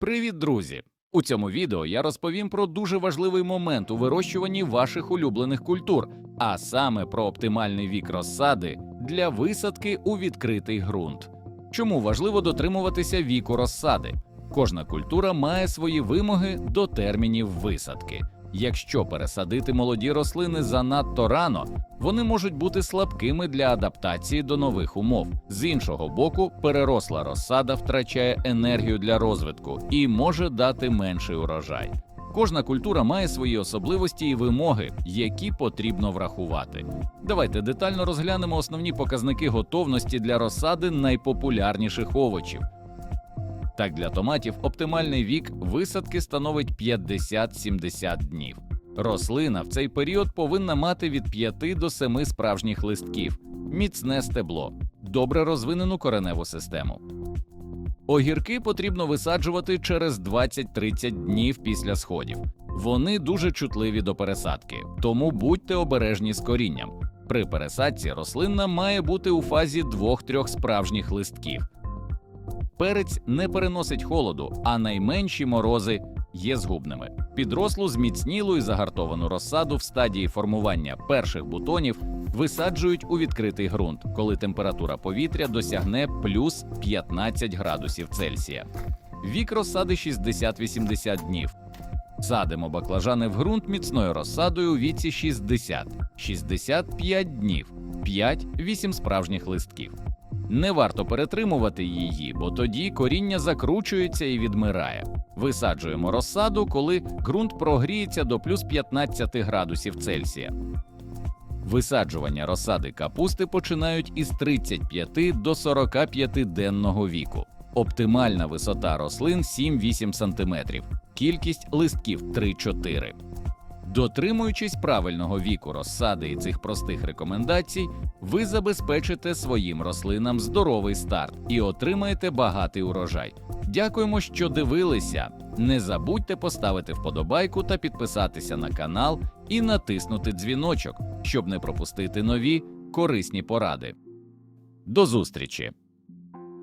Привіт, друзі! У цьому відео я розповім про дуже важливий момент у вирощуванні ваших улюблених культур, а саме про оптимальний вік розсади для висадки у відкритий ґрунт. Чому важливо дотримуватися віку розсади? Кожна культура має свої вимоги до термінів висадки. Якщо пересадити молоді рослини занадто рано, вони можуть бути слабкими для адаптації до нових умов. З іншого боку, переросла розсада втрачає енергію для розвитку і може дати менший урожай. Кожна культура має свої особливості і вимоги, які потрібно врахувати. Давайте детально розглянемо основні показники готовності для розсади найпопулярніших овочів. Так, для томатів оптимальний вік висадки становить 50-70 днів. Рослина в цей період повинна мати від 5 до 7 справжніх листків, міцне стебло, добре розвинену кореневу систему. Огірки потрібно висаджувати через 20-30 днів після сходів. Вони дуже чутливі до пересадки, тому будьте обережні з корінням. При пересадці рослина має бути у фазі 2-3 справжніх листків. Перець не переносить холоду, а найменші морози є згубними. Підрослу зміцнілу і загартовану розсаду в стадії формування перших бутонів висаджують у відкритий ґрунт, коли температура повітря досягне плюс 15 градусів Цельсія. Вік розсади 60-80 днів. Садимо баклажани в ґрунт міцною розсадою у віці 60-65 днів, 5-8 справжніх листків. Не варто перетримувати її, бо тоді коріння закручується і відмирає. Висаджуємо розсаду, коли ґрунт прогріється до плюс 15 градусів Цельсія. Висаджування розсади капусти починають із 35 до 45 денного віку. Оптимальна висота рослин 7-8 см, кількість листків 3-4. Дотримуючись правильного віку розсади і цих простих рекомендацій, ви забезпечите своїм рослинам здоровий старт і отримаєте багатий урожай. Дякуємо, що дивилися. Не забудьте поставити вподобайку та підписатися на канал і натиснути дзвіночок, щоб не пропустити нові корисні поради. До зустрічі!